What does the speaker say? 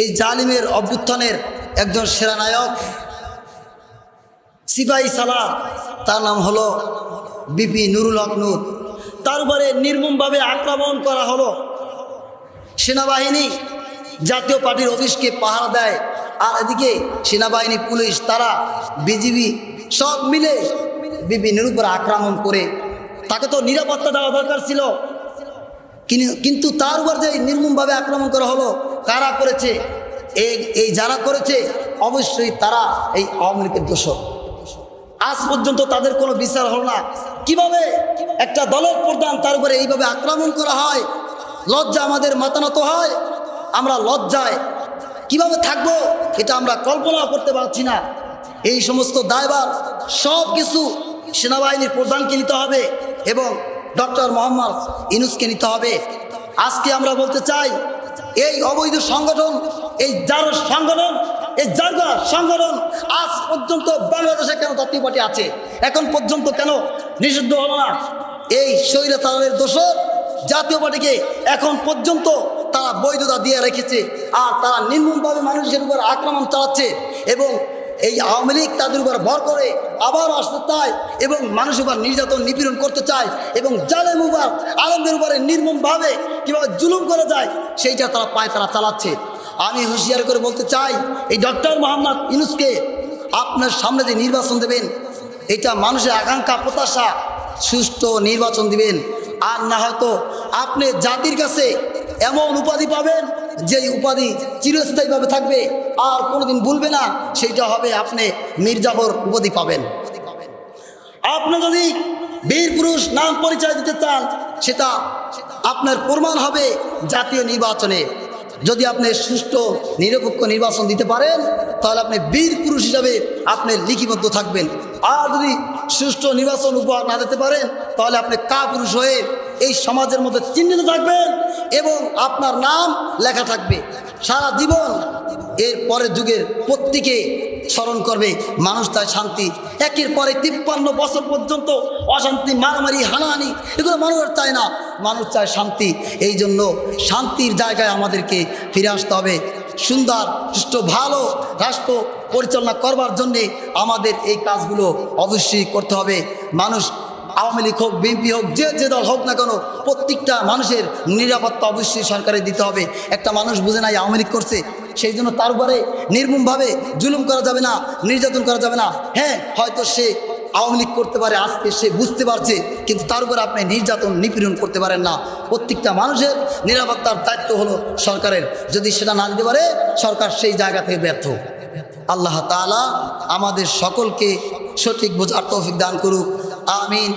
এই জালিমের অভ্যুত্থানের একজন সেনানায়ক সিপাহী সালার তার নাম হলো বিপি নুরুল হক তার উপরে নির্মমভাবে আক্রমণ করা হলো সেনাবাহিনী। জাতীয় পার্টির অফিসকে পাহারা দেয়। আর এদিকে সেনাবাহিনী, পুলিশ, তারা, বিজিবি সব মিলে বিপি নুরুর উপর আক্রমণ করে। তাকে তো নিরাপত্তা দেওয়া দরকার ছিল। কিন্তু তার উপর যে নির্মমভাবে আক্রমণ করা হলো, কারা করেছে? এই এই যারা করেছে, অবশ্যই তারা এই আওয়ামী লীগের দোষক আজ পর্যন্ত তাদের কোনো বিচার হলো না। কীভাবে একটা দলের প্রধান তার উপরে এইভাবে আক্রমণ করা হয়? লজ্জা আমাদের মাতানত হয়। আমরা লজ্জায় কীভাবে থাকব এটা আমরা কল্পনা করতে পারছি না। এই সমস্ত দায়ভার সব কিছু সেনাবাহিনীর প্রধানকে নিতে হবে এবং ডক্টর মোহাম্মদ ইনুসকে নিতে হবে। আজকে আমরা বলতে চাই, এই অবৈধ সংগঠন, এই যার সংগঠন, এই জারগা সংগঠন আজ পর্যন্ত বাংলাদেশে কেন জাতীয় আছে? এখন পর্যন্ত কেন নিষিদ্ধ হলো না? এই স্বৈরাচারের দোষর জাতীয় পার্টিকে এখন পর্যন্ত তারা বৈধতা দিয়ে রেখেছে, আর তারা নির্মমভাবে মানুষের উপর আক্রমণ চালাচ্ছে এবং এই আওয়ামী লীগ তাদের উপর ভর করে আবার আসতে চায় এবং মানুষের উপর নির্যাতন নিপীড়ন করতে চায় এবং জালেম উবার আলমদের উপরে নির্মমভাবে কীভাবে জুলুম করে যায়, সেইটা তারা পায় তারা চালাচ্ছে। আমি হুঁশিয়ার করে বলতে চাই, এই ডক্টর মোহাম্মদ ইনুসকে আপনার সামনে যে নির্বাচন দেবেন, এটা মানুষের আকাঙ্ক্ষা, প্রত্যাশা, সুষ্ঠু নির্বাচন দিবেন। আর না হয়তো আপনি জাতির কাছে এমন উপাধি পাবেন যে উপাধি চিরস্থায়ীভাবে থাকবে, আর কোনোদিন ভুলবে না, সেইটা হবে আপনি মির্জাফর উপাধি পাবেন। আপনি যদি বীর পুরুষ নাম পরিচয় দিতে চান, সেটা আপনার প্রমাণ হবে জাতীয় নির্বাচনে। যদি আপনি সুষ্ঠু, নিরপেক্ষ নির্বাচন দিতে পারেন, তাহলে আপনি বীর পুরুষ হিসাবে আপনি লিখিবদ্ধ থাকবেন। আর যদি সুষ্ঠু নির্বাচন উপহার না দিতে পারেন, তাহলে আপনি কা পুরুষ হয়ে এই সমাজের মধ্যে চিহ্নিত থাকবেন। এবং আপনার নাম লেখা থাকবে। সারা জীবন এর পরের যুগের প্রত্যেকে স্মরণ করবে মানুষ চায় শান্তি। একের পরে তিপ্পান্ন বছর পর্যন্ত অশান্তি, মারামারি, হানাহানি, এগুলো মানুষের চায় না। মানুষ চায় শান্তি। এই জন্য শান্তির জায়গায় আমাদেরকে ফিরে আসতে হবে। সুন্দর সুষ্ঠু ভালো রাষ্ট্র পরিচালনা করবার জন্যে আমাদের এই কাজগুলো অবশ্যই করতে হবে। মানুষ আওয়ামী লীগ হোক, বিএনপি হোক, যে যে দল হোক না কেন, প্রত্যেকটা মানুষের নিরাপত্তা অবশ্যই সরকারে দিতে হবে। একটা মানুষ বুঝে নাই আওয়ামী লীগ করছে, সেই জন্য তার উপরে নির্মমভাবে জুলুম করা যাবে না, নির্যাতন করা যাবে না। হ্যাঁ হয়তো সে আওয়ামী লীগ করতে পারে, আজকে সে বুঝতে পারছে, কিন্তু তার উপরে আপনি নির্যাতন নিপীড়ন করতে পারেন না। প্রত্যেকটা মানুষের নিরাপত্তার দায়িত্ব হলো সরকারের। যদি সেটা না দিতে পারে, সরকার সেই জায়গা থেকে ব্যর্থ। আল্লাহ তাআলা আমাদের সকলকে সঠিক বোঝার তৌফিক দান করুক। আমিন।